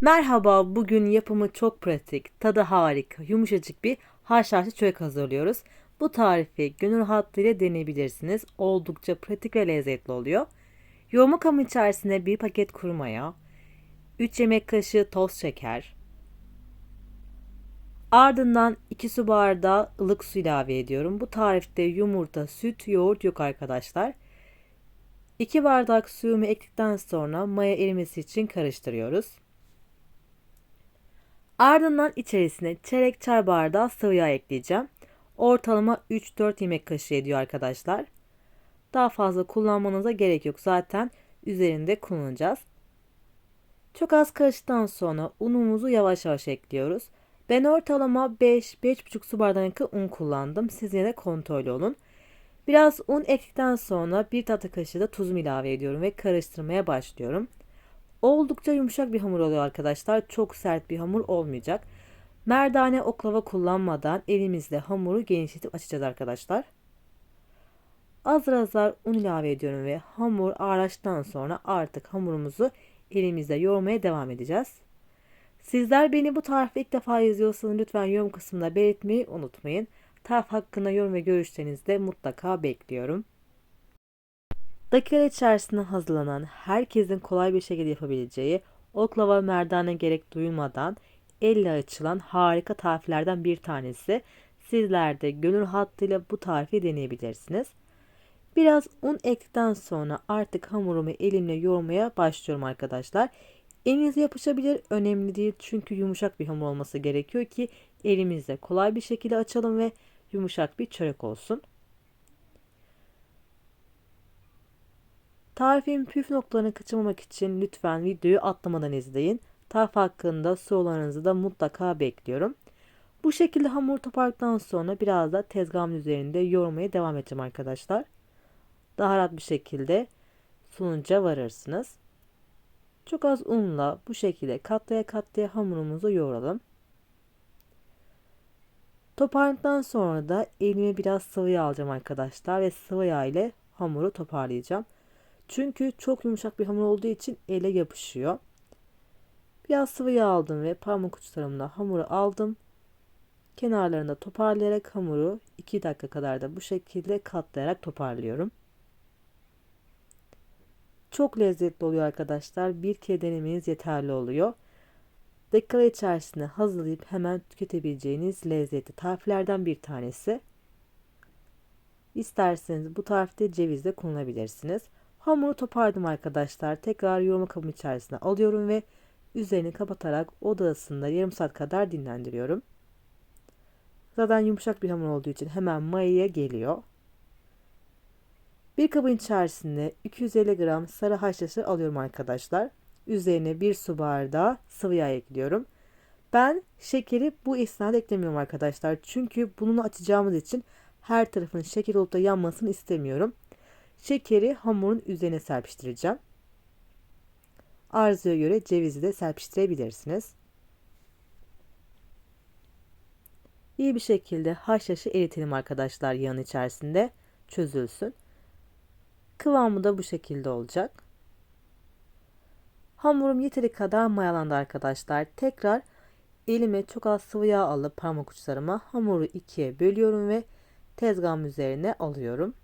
Merhaba, bugün yapımı çok pratik, tadı harika, yumuşacık bir haşhaşlı çörek hazırlıyoruz. Bu tarifi gönül rahatlığıyla deneyebilirsiniz. Oldukça pratik ve lezzetli oluyor. Yoğurma kabı içerisine bir paket kuru maya, 3 yemek kaşığı toz şeker, ardından 2 su bardağı ılık su ilave ediyorum. Bu tarifte yumurta, süt, yoğurt yok arkadaşlar. 2 bardak suyumu ekledikten sonra maya erimesi için karıştırıyoruz. Ardından içerisine çeyrek çay bardağı sıvı yağ ekleyeceğim. Ortalama 3-4 yemek kaşığı ediyor arkadaşlar. Daha fazla kullanmanıza gerek yok. Zaten üzerinde kullanacağız. Çok az karıştıktan sonra unumuzu yavaş yavaş ekliyoruz. Ben ortalama 5-5,5 su bardağı yakın un kullandım. Siz yine de kontrol olun. Biraz un ekledikten sonra bir tatlı kaşığı da tuzumu ilave ediyorum ve karıştırmaya başlıyorum. Oldukça yumuşak bir hamur oluyor arkadaşlar. Çok sert bir hamur olmayacak. Merdane oklava kullanmadan elimizle hamuru genişletip açacağız arkadaşlar. Azar azar un ilave ediyorum ve hamur ağırlaştıktan sonra artık hamurumuzu elimizle yoğurmaya devam edeceğiz. Sizler beni bu tarifi ilk defa yazıyorsanız lütfen yorum kısmında belirtmeyi unutmayın. Tarif hakkında yorum ve görüşlerinizi de mutlaka bekliyorum. Dakikalar içerisinde hazırlanan, herkesin kolay bir şekilde yapabileceği, oklava merdane gerek duyulmadan elle açılan harika tariflerden bir tanesi. Sizler de gönül hattıyla bu tarifi deneyebilirsiniz. Biraz un ekledikten sonra artık hamurumu elimle yoğurmaya başlıyorum arkadaşlar. Elinize yapışabilir önemli değil çünkü yumuşak bir hamur olması gerekiyor ki elimizle kolay bir şekilde açalım ve yumuşak bir çörek olsun. Tarifin püf noktalarını kaçırmamak için lütfen videoyu atlamadan izleyin. Tarif hakkında sorularınızı da mutlaka bekliyorum. Bu şekilde hamur toparladıktan sonra biraz da tezgahın üzerinde yoğurmaya devam edeceğim arkadaşlar. Daha rahat bir şekilde sonuca varırsınız. Çok az unla bu şekilde katlaya katlaya hamurumuzu yoğuralım. Toparladıktan sonra da elime biraz sıvı yağ alacağım arkadaşlar ve sıvı yağ ile hamuru toparlayacağım. Çünkü çok yumuşak bir hamur olduğu için ele yapışıyor. Biraz sıvı yağ aldım ve parmak uçlarımla hamuru aldım. Kenarlarında toparlayarak hamuru 2 dakika kadar da bu şekilde katlayarak toparlıyorum. Çok lezzetli oluyor arkadaşlar. Bir kere denemeniz yeterli oluyor. Dakikalar içerisinde hazırlayıp hemen tüketebileceğiniz lezzetli tariflerden bir tanesi. İsterseniz bu tarifte ceviz de kullanabilirsiniz. Hamuru topardım arkadaşlar. Tekrar yoğurma kabım içerisine alıyorum ve üzerini kapatarak oda ısısında yarım saat kadar dinlendiriyorum. Zaten yumuşak bir hamur olduğu için hemen mayaya geliyor. Bir kabın içerisinde 250 gram sarı haşhaşı alıyorum arkadaşlar. Üzerine bir su bardağı sıvı yağ ekliyorum. Ben şekeri bu esnada eklemiyorum arkadaşlar. Çünkü bunu açacağımız için her tarafın şeker olup da yanmasını istemiyorum. Şekeri hamurun üzerine serpiştireceğim. Arzuya göre cevizi de serpiştirebilirsiniz. İyi bir şekilde haşhaşı eritelim arkadaşlar yağın içerisinde çözülsün. Kıvamı da bu şekilde olacak. Hamurum yeteri kadar mayalandı arkadaşlar. Tekrar elime çok az sıvı yağ alıp parmak uçlarıma hamuru ikiye bölüyorum ve tezgahım üzerine alıyorum.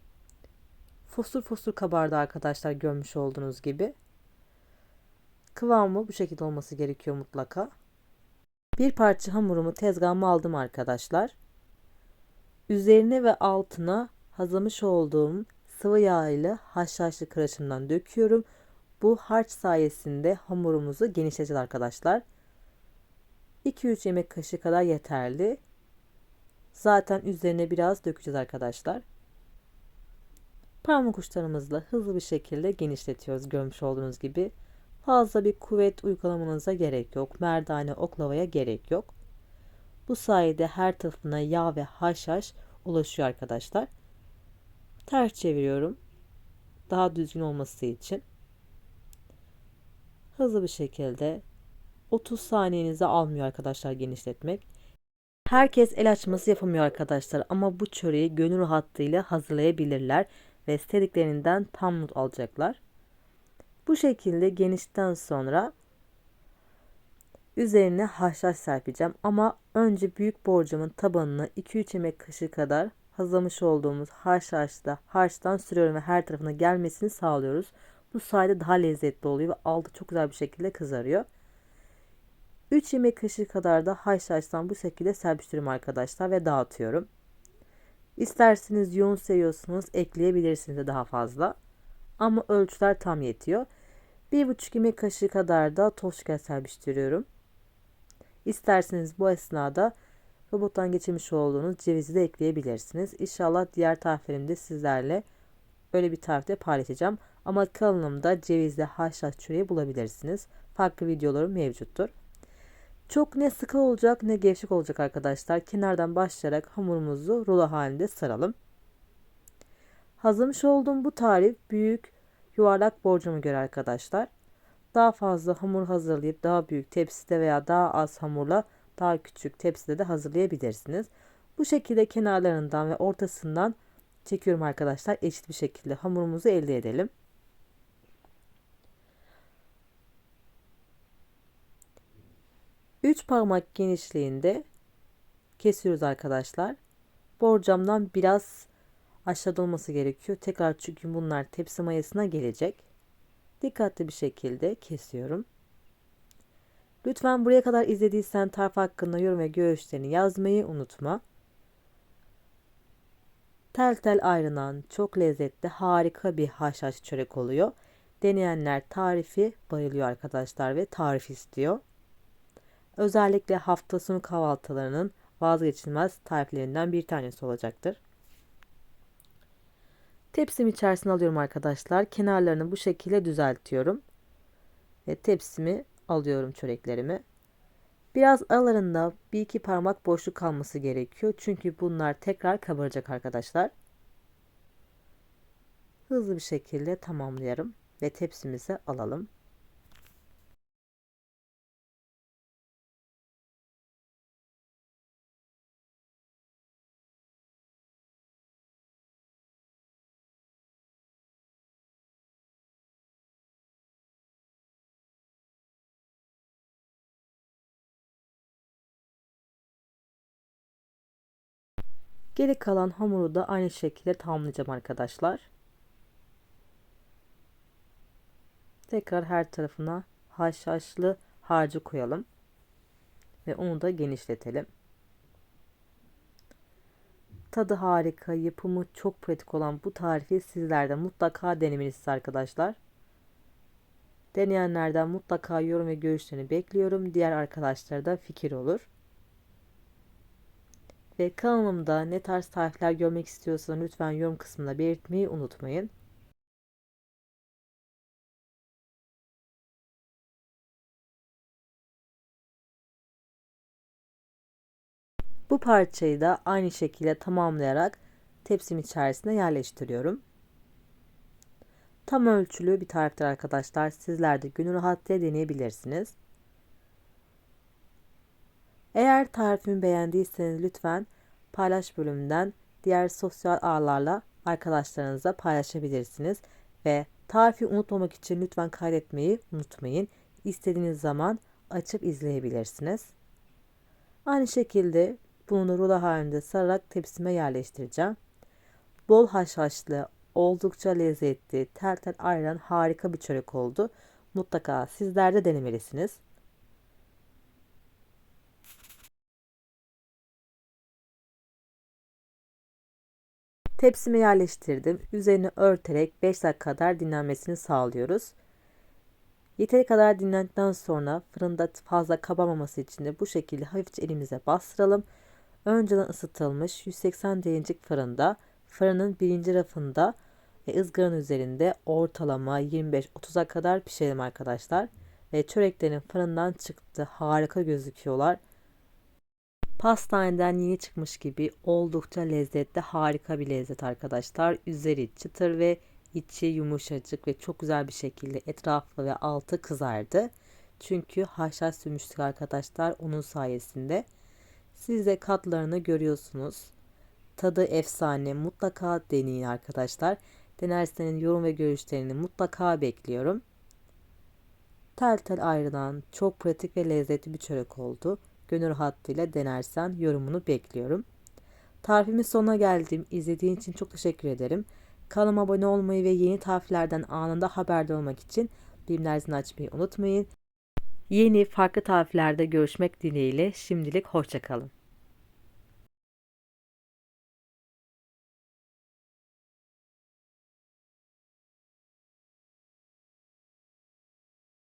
Fosur fosur kabardı arkadaşlar görmüş olduğunuz gibi. Kıvamı bu şekilde olması gerekiyor mutlaka. Bir parça hamurumu tezgahıma aldım arkadaşlar. Üzerine ve altına hazırlamış olduğum sıvı yağ ile haşhaşlı karışımdan döküyorum. Bu harç sayesinde hamurumuzu genişleteceğiz arkadaşlar. 2-3 yemek kaşığı kadar yeterli. Zaten üzerine biraz dökeceğiz arkadaşlar. Parmak uçlarımızla hızlı bir şekilde genişletiyoruz görmüş olduğunuz gibi. Fazla bir kuvvet uygulamanıza gerek yok. Merdane oklavaya gerek yok. Bu sayede her tarafına yağ ve haşhaş ulaşıyor arkadaşlar. Ters çeviriyorum. Daha düzgün olması için. Hızlı bir şekilde 30 saniyenizi almıyor arkadaşlar genişletmek. Herkes el açması yapamıyor arkadaşlar ama bu çöreği gönül rahatlığıyla hazırlayabilirler ve istediklerinden tam not alacaklar. Bu şekilde genişten sonra Üzerine haşhaş serpeceğim ama önce büyük borcamın tabanını 2-3 yemek kaşığı kadar hazırlamış olduğumuz haşhaşla harçtan sürüyorum ve her tarafına gelmesini sağlıyoruz. Bu sayede daha lezzetli oluyor ve altı çok güzel bir şekilde kızarıyor. 3 yemek kaşığı kadar da haşhaştan bu şekilde serpiştiriyorum arkadaşlar ve dağıtıyorum. İsterseniz yoğun seviyorsanız ekleyebilirsiniz de daha fazla. Ama ölçüler tam yetiyor. 1,5 yemek kaşığı kadar da toz şeker serpiştiriyorum. İsterseniz bu esnada robottan geçirmiş olduğunuz cevizi de ekleyebilirsiniz. İnşallah diğer tariflerimde sizlerle böyle bir tarifte paylaşacağım. Ama kanalımda cevizli haşhaş çöreği bulabilirsiniz. Farklı videolarım mevcuttur. Çok ne sıkı olacak ne gevşek olacak arkadaşlar. Kenardan başlayarak hamurumuzu rulo halinde saralım. Hazırlamış olduğum bu tarif büyük yuvarlak borcama göre arkadaşlar. Daha fazla hamur hazırlayıp daha büyük tepside veya daha az hamurla daha küçük tepside de hazırlayabilirsiniz. Bu şekilde kenarlarından ve ortasından çekiyorum arkadaşlar. Eşit bir şekilde hamurumuzu elde edelim. Üç parmak genişliğinde kesiyoruz arkadaşlar. Borcamdan biraz aşağıda olması gerekiyor. Tekrar çünkü bunlar tepsi mayasına gelecek. Dikkatli bir şekilde kesiyorum. Lütfen buraya kadar izlediysen tarif hakkında yorum ve görüşlerini yazmayı unutma. Tel tel ayrılan çok lezzetli harika bir haşhaş çörek oluyor. Deneyenler tarifi bayılıyor arkadaşlar ve tarif istiyor. Özellikle hafta sonu kahvaltılarının vazgeçilmez tariflerinden bir tanesi olacaktır. Tepsim içerisine alıyorum arkadaşlar. Kenarlarını bu şekilde düzeltiyorum. Ve tepsimi alıyorum çöreklerimi. Biraz aralarında bir iki parmak boşluk kalması gerekiyor. Çünkü bunlar tekrar kabaracak arkadaşlar. Hızlı bir şekilde tamamlayalım ve tepsimize alalım. Geri kalan hamuru da aynı şekilde tamamlayacağım arkadaşlar. Tekrar her tarafına haşhaşlı harcı koyalım. Ve onu da genişletelim. Tadı harika, yapımı çok pratik olan bu tarifi sizlerde mutlaka denemelisin arkadaşlar. Deneyenlerden mutlaka yorum ve görüşlerini bekliyorum. Diğer arkadaşlara da fikir olur. Ve kanalımda ne tarz tarifler görmek istiyorsanız lütfen yorum kısmında belirtmeyi unutmayın. Bu parçayı da aynı şekilde tamamlayarak tepsim içerisine yerleştiriyorum. Tam ölçülü bir tariftir arkadaşlar. Sizler de günü rahatlıkla deneyebilirsiniz. Eğer tarifimi beğendiyseniz lütfen paylaş bölümünden diğer sosyal ağlarla arkadaşlarınızla paylaşabilirsiniz. Ve tarifi unutmamak için lütfen kaydetmeyi unutmayın. İstediğiniz zaman açıp izleyebilirsiniz. Aynı şekilde bunu rulo halinde sararak tepsime yerleştireceğim. Bol haşhaşlı, oldukça lezzetli, tel tel ayran harika bir çörek oldu. Mutlaka sizler de denemelisiniz. Tepsime yerleştirdim. Üzerini örterek 5 dakika kadar dinlenmesini sağlıyoruz. Yeteri kadar dinlendikten sonra fırında fazla kabamaması için de bu şekilde hafifçe elimize bastıralım. Önceden ısıtılmış 180 derecelik fırında fırının birinci rafında ve ızgaranın üzerinde ortalama 25-30'a kadar pişirelim arkadaşlar. Ve çöreklerin fırından çıktı. Harika gözüküyorlar. Pastaneden yeni çıkmış gibi oldukça lezzetli harika bir lezzet arkadaşlar. Üzeri çıtır ve içi yumuşacık ve çok güzel bir şekilde etrafı ve altı kızardı. Çünkü haşhaş sürmüştük arkadaşlar onun sayesinde. Siz de katlarını görüyorsunuz. Tadı efsane mutlaka deneyin arkadaşlar. Denerseniz yorum ve görüşlerini mutlaka bekliyorum. tel tel ayrılan çok pratik ve lezzetli bir çörek oldu. Gönül rahatlığıyla denersen yorumunu bekliyorum. Tarifimin sonuna geldim. İzlediğin için çok teşekkür ederim. Kanalıma abone olmayı ve yeni tariflerden anında haberdar olmak için bilimler açmayı unutmayın. Yeni farklı tariflerde görüşmek dileğiyle şimdilik hoşçakalın.